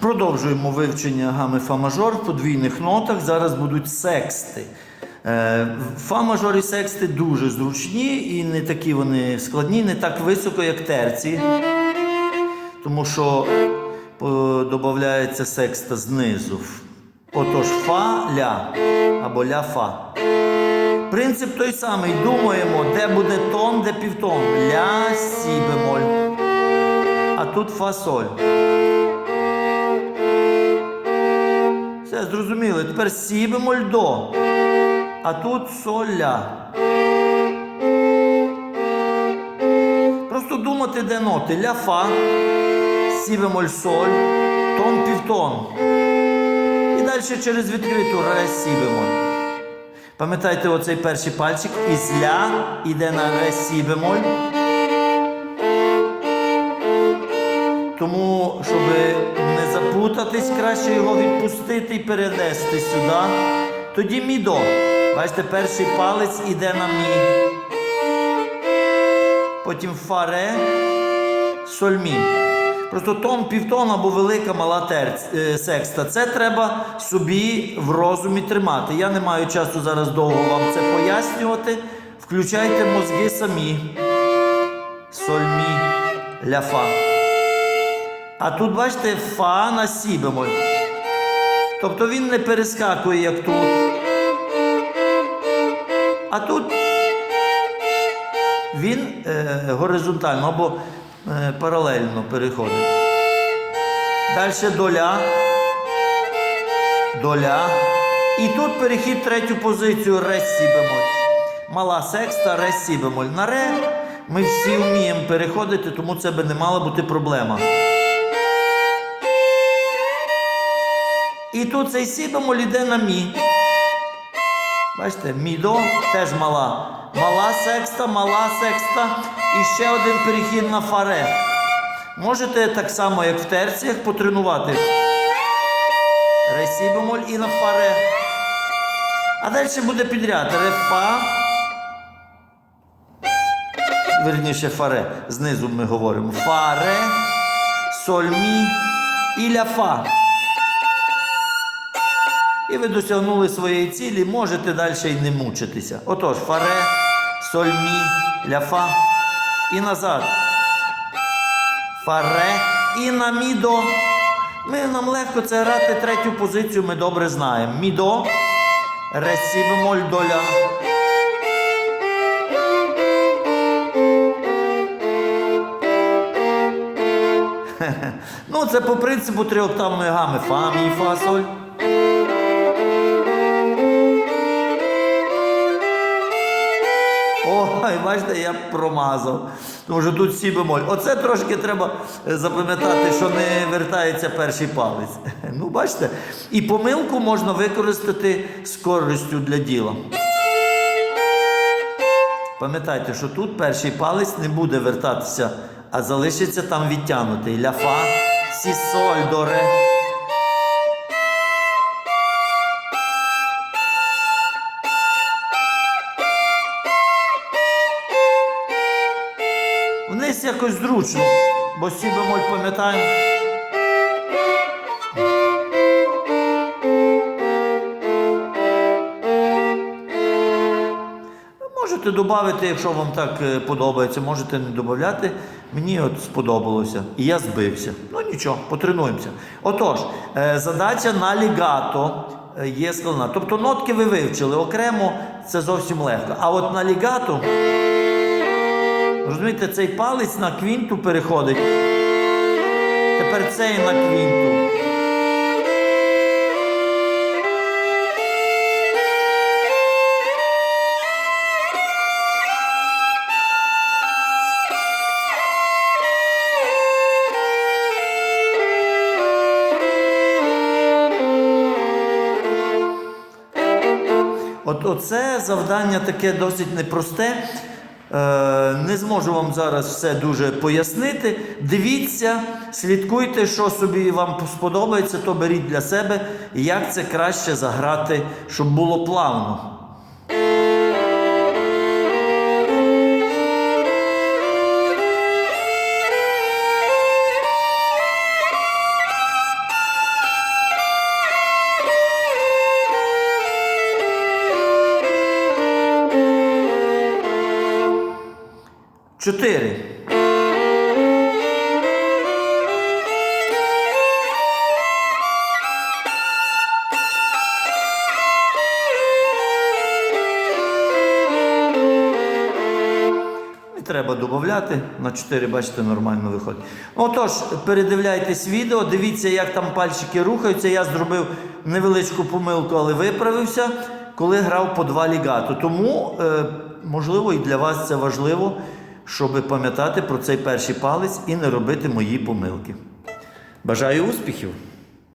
Продовжуємо вивчення гами фа-мажор в подвійних нотах. Зараз будуть сексти. Е, Фа-мажор і сексти дуже зручні і не такі вони складні, не так високо, як терці. Тому що додається секста знизу. Отож, фа, ля або ля-фа. Принцип той самий. Думаємо, де буде тон, де півтон. Ля, сі бемоль. А тут фа Все, зрозуміли. Тепер сі бемоль до. А тут соль ля. Просто думати, де ноти. Ля фа, сі бемоль соль, тон півтон. І далі через відкриту ре сі бемоль. Пам'ятайте оцей перший пальчик із ля іде на ре сі. Тому, щоб не запутатись, краще його відпустити і перенести сюди. Тоді мі до. Бачите, перший палець іде на мі. Потім фа ре, соль мі. Просто тон, півтон або велика мала терць, е, секста. Це треба собі в розумі тримати. Я не маю часу зараз довго вам це пояснювати. Включайте мозги самі. Соль мі, ля фа. А тут, бачите, фа на сі бемоль. Тобто він не перескакує, як тут. А тут він е, горизонтально або е, паралельно переходить. Далі доля. Доля. І тут перехід третю позицію ре сі бемоль. Мала секста, ре сі бемоль. На ре ми всі вміємо переходити, тому це би не мала бути проблема. І тут цей сі бемоль на мі. Бачите, мі до теж мала. Мала секста, мала секста. І ще один перехід на фаре. Можете так само, як в терціях, потренувати. Ре сі бемоль і на фаре. А далі буде підряд. Ре фа. Верніше фаре. Знизу ми говоримо. Фа, ре, соль, мі і ля фа. І ви досягнули своєї цілі, можете далі і не мучитися. Отож, фаре, соль, мі, ля фа і назад. Фаре і на мі до. Ми нам легко це грати третю позицію, ми добре знаємо. Мі до, ре сі бемоль до ля. Ну, це по принципу трьохтавної гами. Фа, мі, фа, соль. Бачите, я промазав. Тому що тут сі бемоль. Оце трошки треба е, запам'ятати, що не вертається перший палець. Ну, бачите, і помилку можна використати з користю для діла. Пам'ятайте, що тут перший палець не буде вертатися, а залишиться там відтягнутий. Ля фа, сі соль до ре. Якось зручно, бо сі бемоль пам'ятаємо. Можете додати, якщо вам так е, подобається, можете не додати. Мені от сподобалося. І я збився. Ну нічого, потренуємося. Отож, е, задача на лігато е, є складна. Тобто нотки ви вивчили окремо, це зовсім легко. А от на лігато, розумієте, цей палець на квінту переходить. Тепер цей на квінту. От оце завдання таке досить непросте. Е, не зможу вам зараз все дуже пояснити. Дивіться, слідкуйте, що собі вам сподобається, то беріть для себе, як це краще заграти, щоб було плавно. Чотири. Треба додати. На 4, бачите, нормально виходить. Отож, передивляйтесь відео, дивіться, як там пальчики рухаються. Я зробив невеличку помилку, але виправився, коли грав по два лігато. Тому, е, можливо, і для вас це важливо, щоб пам'ятати про цей перший палець і не робити мої помилки. Бажаю успіхів!